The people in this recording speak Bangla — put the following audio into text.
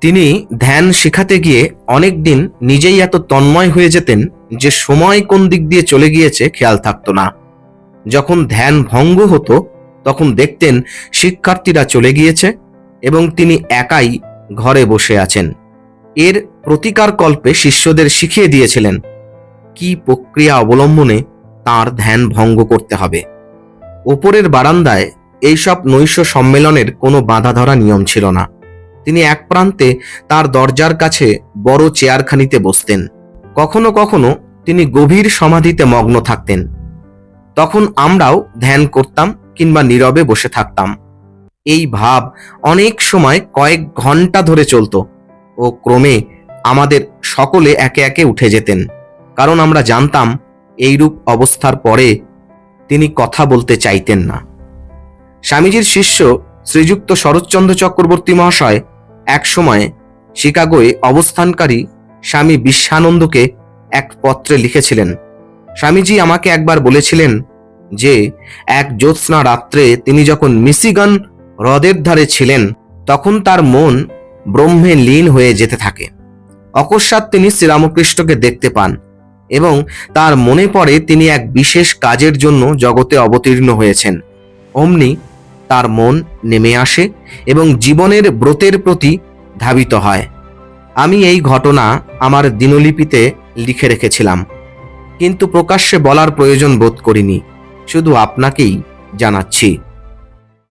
তিনি ধ্যান শেখাতে গিয়ে অনেক দিন নিজেই এত তন্ময় হয়ে যেতেন যে সময় কোন দিক দিয়ে চলে গিয়েছে খেয়াল থাকতো না। যখন ধ্যান ভঙ্গ হতো, তখন দেখতেন শিক্ষার্থীরা চলে গিয়েছে এবং তিনি একাই ঘরে বসে আছেন। এর প্রতিকার কল্পে শিষ্যদের শিখিয়ে দিয়েছিলেন কি প্রক্রিয়া অবলম্বনে তার ধ্যান ভঙ্গ করতে হবে। ওপরের বারান্দায় এইসব নৈশ সম্মেলনের কোনো বাধা ধরা নিয়ম ছিল না। তিনি এক প্রান্তে তার দরজার কাছে বড় চেয়ারখানিতে বসতেন। কখনো কখনো তিনি গভীর সমাধিতে মগ্ন থাকতেন। তখন আমরাও ধ্যান করতাম কিংবা নীরবে বসে থাকতাম। এই ভাব অনেক সময় কয়েক ঘণ্টা ধরে চলতো ও ক্রমে আমাদের সকলে একে একে উঠে যেতেন। কারণ আমরা জানতাম এইরূপ অবস্থার পরে তিনি কথা বলতে চাইতেন না। স্বামীজির শিষ্য শ্রীযুক্ত শরৎচন্দ্র চক্রবর্তী মহাশয় একসময় শিকাগোয় অবস্থানকারী স্বামী বিশ্বানন্দকে এক পত্রে লিখেছিলেন, স্বামীজি আমাকে একবার বলেছিলেন যে, এক জ্যোৎস্না রাত্রে তিনি যখন মিসিগান হ্রদের ধারে ছিলেন, তখন তার মন ব্রহ্মে লীন হয়ে যেতে থাকে। অকস্মাৎ তিনি শ্রীরামকৃষ্ণকে দেখতে পান এবং তার মনে পড়ে তিনি এক বিশেষ কাজের জন্য জগতে অবতীর্ণ হয়েছেন। অমনি তার মন নেমে আসে এবং জীবনের ব্রতের প্রতি ধাবিত হয়। আমি এই ঘটনা আমার দিনলিপিতে লিখে রেখেছিলাম, কিন্তু প্রকাশ্যে বলার প্রয়োজন বোধ করিনি, শুধু আপনাকেই জানাচ্ছি।